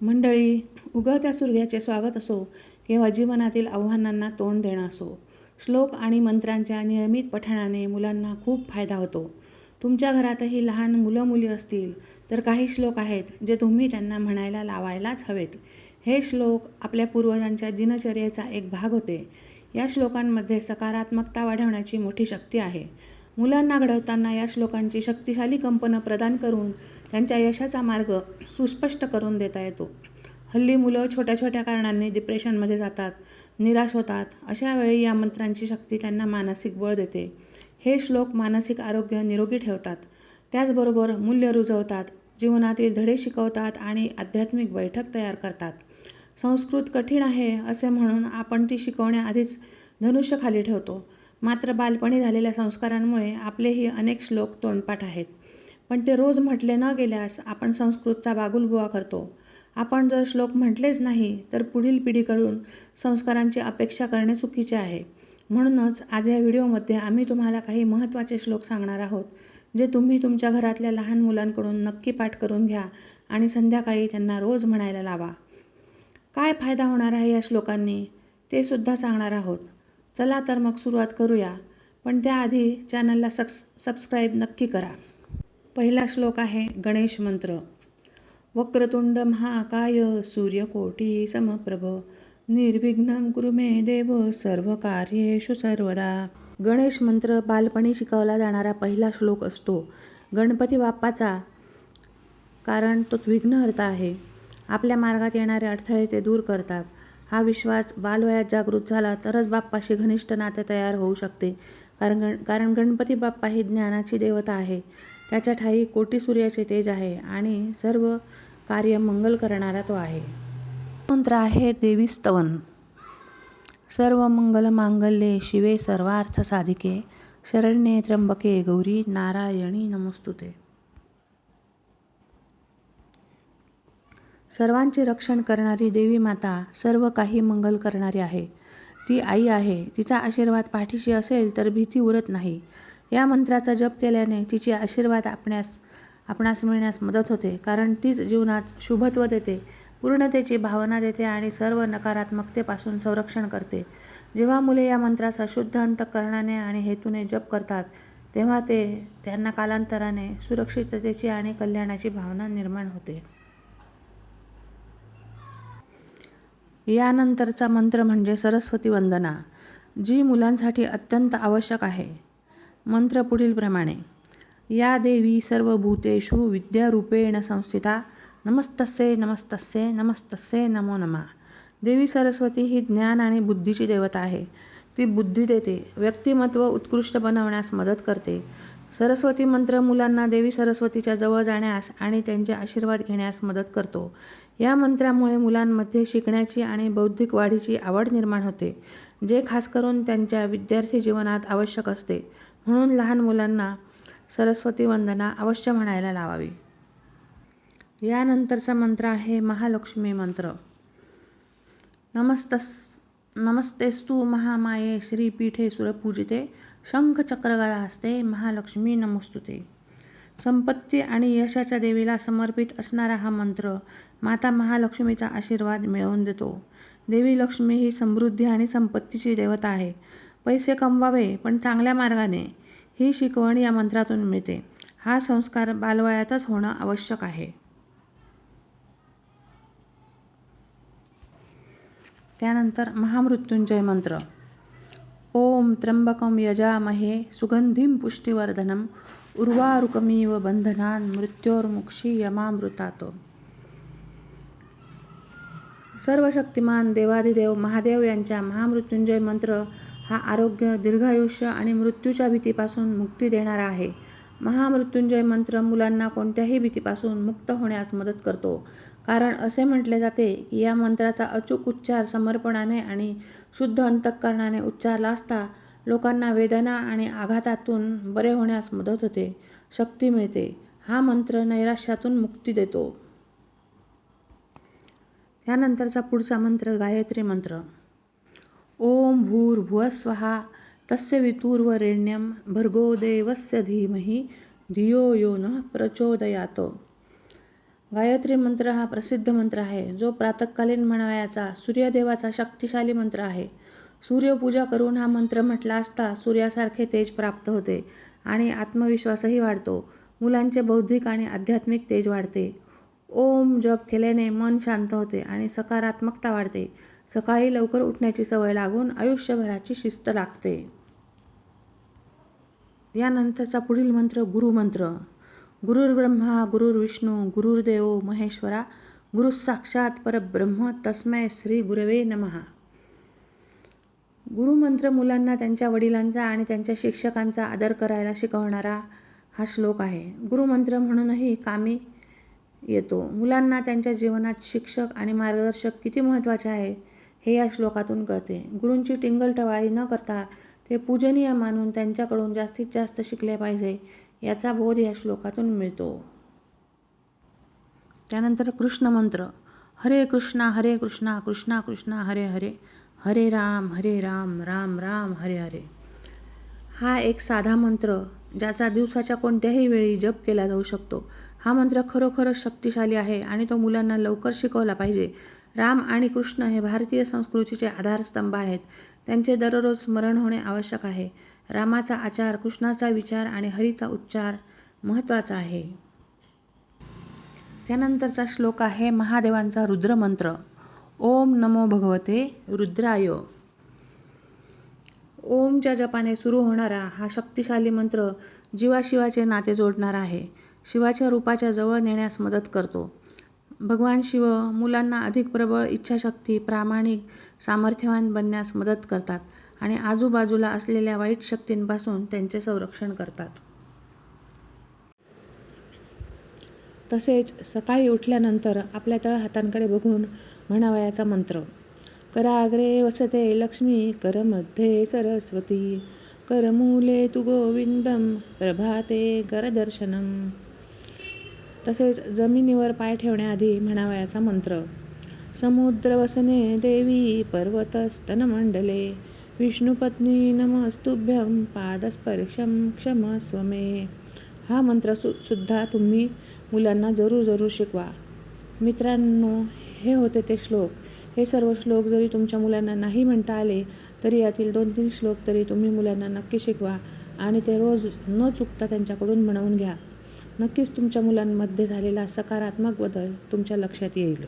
मंडळी उगवत्या सूर्याचे स्वागत असो किंवा जीवनातील आव्हानांना तोंड देणं असो. श्लोक आणि मंत्रांच्या नियमित पठणाने मुलांना खूप फायदा होतो. तुमच्या घरातही लहान मुलं मुली असतील तर काही श्लोक आहेत जे तुम्ही त्यांना म्हणायला लावायलाच हवेत. हे श्लोक आपल्या पूर्वजांच्या दिनचर्येचा एक भाग होते. या श्लोकांमध्ये सकारात्मकता वाढवण्याची मोठी शक्ती आहे. मुलांना घडवताना या श्लोकांची शक्तिशाली कंपनं प्रदान करून त्यांच्या यशाचा मार्ग सुस्पष्ट करून देता येतो. हल्ली मुलं छोट्या छोट्या कारणांनी डिप्रेशनमध्ये जातात निराश होतात. अशा वेळी या मंत्रांची शक्ती त्यांना मानसिक बळ देते. हे श्लोक मानसिक आरोग्य निरोगी ठेवतात. त्याचबरोबर मूल्य रुजवतात जीवनातील धडे शिकवतात आणि आध्यात्मिक बैठक तयार करतात. संस्कृत कठीण आहे असे म्हणून आपण ती शिकवण्याआधीच धनुष्य खाली ठेवतो. मात्र बालपणी झालेल्या संस्कारांमुळे आपलेही अनेक श्लोक तोंडपाठ आहेत. पण ते रोज म्हटले न गेल्यास आपण संस्कृतचा बागुलबुवा करतो. आपण जर श्लोक म्हटलेच नाही तर पुढील पिढीकडून संस्कारांची अपेक्षा करणे चुकीचे आहे. म्हणूनच आज या व्हिडिओमध्ये आम्ही तुम्हाला काही महत्त्वाचे श्लोक सांगणार आहोत जे तुम्ही तुमच्या घरातल्या लहान मुलांकडून नक्की पाठ करून घ्या आणि संध्याकाळी त्यांना रोज म्हणायला लावा. काय फायदा होणार आहे या श्लोकांनी? ते सुद्धा सांगणार आहोत. चला तर मग सुरुवात करूया पण त्याआधी चॅनलला सक्स सबस्क्राईब नक्की करा. पहिला श्लोक आहे गणेश मंत्र. वक्रतुंड महाकाय सूर्यकोटी समप्रभ. निर्विघ्न कुरु मे देव सर्व कार्येषु सर्वदा. गणेश मंत्र बालपणी शिकवला जाणारा पहिला श्लोक असतो. गणपती बाप्पाचा कारण तो विघ्नहर्ता आहे. आपल्या मार्गात येणारे अडथळे ते दूर करतात. हा विश्वास बालवयात जागृत झाला तरच बाप्पाशी घनिष्ठ नाते तयार होऊ शकते. कारण गण कारण गणपती बाप्पा ही ज्ञानाची देवता आहे. त्याच्या ठाई कोटी सूर्याचे तेज आहे आणि सर्व कार्य मंगल करणारा तो आहे. मंत्र आहे देवी स्तवन. सर्व मंगल मांगल्ये शिवे सर्वार्थ साधिके. शरण्ये त्र्यंबके गौरी नारायणी नमोस्तुते. सर्वांचे रक्षण करणारी देवी माता सर्व काही मंगल करणारी आहे. ती आई आहे तिचा आशीर्वाद पाठीशी असेल तर भीती उरत नाही. या मंत्राचा जप केल्याने तिचे आशीर्वाद आपण्यास आपणास मिळण्यास मदत होते कारण तीच जीवनात शुभत्व देते पूर्णतेची भावना देते आणि सर्व नकारात्मकतेपासून संरक्षण करते. जेव्हा मुले या मंत्राचा शुद्ध अंतकरणाने आणि हेतूने जप करतात तेव्हा ते त्यांना कालांतराने सुरक्षिततेची आणि कल्याणाची भावना निर्माण होते. यानंतरचा मंत्र म्हणजे सरस्वती वंदना जी मुलांसाठी अत्यंत आवश्यक आहे. मंत्र पुढीलप्रमाणे या देवी सर्व भूतेषु विद्यारूपेण संस्थिता नमस्तस्ये नमस्तस्ये नमस्तस्ये नमो नमा. देवी सरस्वती ही ज्ञान आणि बुद्धीची देवता आहे. ती बुद्धी देते व्यक्तिमत्व उत्कृष्ट बनवण्यास मदत करते. सरस्वती मंत्र मुलांना देवी सरस्वतीच्या जवळ जाण्यास आणि त्यांचे आशीर्वाद घेण्यास मदत करतो. या मंत्रामुळे मुलांमध्ये शिकण्याची आणि बौद्धिक वाढीची आवड निर्माण होते जे खास करून त्यांच्या विद्यार्थी जीवनात आवश्यक असते. म्हणून लहान मुलांना सरस्वती वंदना अवश्य म्हणायला लावावी. यानंतरचा मंत्र आहे महालक्ष्मी मंत्र. नमस्तस नमस्तेस्तु महामाये श्रीपीठे सुरपूजिते असते महालक्ष्मी नमोस्तुते. संपत्ती आणि यशाच्या देवीला समर्पित असणारा हा मंत्र माता महालक्ष्मीचा आशीर्वाद मिळवून देतो. देवी लक्ष्मी ही समृद्धी आणि संपत्तीची देवता आहे. पैसे कमवावे पण चांगल्या मार्गाने ही शिकवण या मंत्रातून मिळते. हा संस्कार बालवयातच होणं आवश्यक आहे. त्यानंतर महामृत्युंजय मंत्र. ओम त्र्यंबकम यजामहे सुगंधीम पुष्टिवर्धनम उर्वारुकमीव बंधनान मृत्योर्मुक्षी यमामृतात सर्व शक्तिमान देवादिदेव महादेव यांच्या महामृत्युंजय मंत्र हा आरोग्य दीर्घायुष्य आणि मृत्यूच्या भीतीपासून मुक्ती देणारा आहे. महामृत्युंजय मंत्र मुलांना कोणत्याही भीतीपासून मुक्त होण्यास मदत करतो. कारण असे म्हटले जाते की या मंत्राचा अचूक उच्चार समर्पणाने आणि शुद्ध अंतःकरणाने उच्चारला असता लोकांना वेदना आणि आघातातून बरे होण्यास मदत होते शक्ती मिळते. हा मंत्र नैराश्यातून मुक्ती देतो. त्यानंतरचा पुढचा मंत्र गायत्री मंत्र. ओम भूर्भुवस्वहा तस्य वितुर्वरेण्यं भर्गो देवस्य धीमहि धियो यो न प्रचोदयातो। गायत्री मंत्र हा प्रसिद्ध मंत्र आहे जो प्रातकालीन म्हणावयाचा सूर्यदेवाचा शक्तिशाली मंत्र आहे. सूर्यपूजा करून हा मंत्र म्हटला असता सूर्यासारखे तेज प्राप्त होते आणि आत्मविश्वासही वाढतो. मुलांचे बौद्धिक आणि आध्यात्मिक तेज वाढते. ओम जप केल्याने मन शांत होते आणि सकारात्मकता वाढते. सकाळी लवकर उठण्याची सवय लागून आयुष्यभराची शिस्त लागते. यानंतरचा पुढील मंत्र गुरुमंत्र गुरुर्ब्रह्मा गुरुर्विष्णू गुरुर्देव महेश्वरा गुरुसाक्षात परब्रह्म तस्मै श्री गुरवे नमहा गुरुमंत्र मुलांना त्यांच्या वडिलांचा आणि त्यांच्या शिक्षकांचा आदर करायला शिकवणारा हा श्लोक आहे. गुरुमंत्र म्हणूनही कामी येतो. मुलांना त्यांच्या जीवनात शिक्षक आणि मार्गदर्शक किती महत्त्वाचे आहे? हे या श्लोकातून कळते. गुरूंची टिंगलटवाळी न करता ते पूजनीय मानून त्यांच्याकडून जास्तीत जास्त शिकले पाहिजे याचा बोध या श्लोकातून मिळतो. त्यानंतर कृष्ण मंत्र हरे कृष्णा हरे कृष्णा कृष्णा कृष्णा हरे हरे हरे राम हरे राम राम राम हरे हरे. हा एक साधा मंत्र ज्याचा दिवसाच्या कोणत्याही वेळी जप केला जाऊ शकतो. हा मंत्र खरोखरच शक्तिशाली आहे आणि तो मुलांना लवकर शिकवला पाहिजे. राम आणि कृष्ण हे भारतीय संस्कृतीचे आधारस्तंभ आहेत. त्यांचे दररोज स्मरण होणे आवश्यक आहे. रामाचा आचार कृष्णाचा विचार आणि हरीचा उच्चार महत्त्वाचा आहे. त्यानंतरचा श्लोक आहे महादेवांचा रुद्रमंत्र. ओम नमो भगवते रुद्राय. ओमच्या जपाने सुरू होणारा हा शक्तिशाली मंत्र जीवाशिवाचे नाते जोडणारा आहे. शिवाच्या रूपाच्या जवळ नेण्यास मदत करतो. भगवान शिव मुलांना अधिक प्रबळ इच्छाशक्ती प्रामाणिक सामर्थ्यवान बनण्यास मदत करतात आणि आजूबाजूला असलेल्या वाईट शक्तींपासून त्यांचे संरक्षण करतात. तसेच सकाळी उठल्यानंतर आपल्या तळ हातांकडे बघून म्हणावयाचा मंत्र कराग्रे वसते लक्ष्मी करमध्ये सरस्वती करमूले तु गोविंदम प्रभाते करदर्शनम तसेच जमिनीवर पाय ठेवण्याआधी म्हणावयाचा मंत्र समुद्रवसने देवी पर्वतस्तनमंडले विष्णुपत्नी नमस्तुभ्यम पादस्पर्शम क्षमस्व मे हा मंत्र सु सुद्धा तुम्ही मुलांना जरूर जरूर शिकवा. मित्रांनो हे होते ते श्लोक. हे सर्व श्लोक जरी तुमच्या मुलांना नाही म्हणता आले तरी यातील दोन तीन श्लोक तरी तुम्ही मुलांना नक्की शिकवा आणि ते रोज न चुकता त्यांच्याकडून म्हणवून घ्या. नक्कीच तुमच्या मुलांमध्ये झालेला सकारात्मक बदल तुमच्या लक्षात येईल.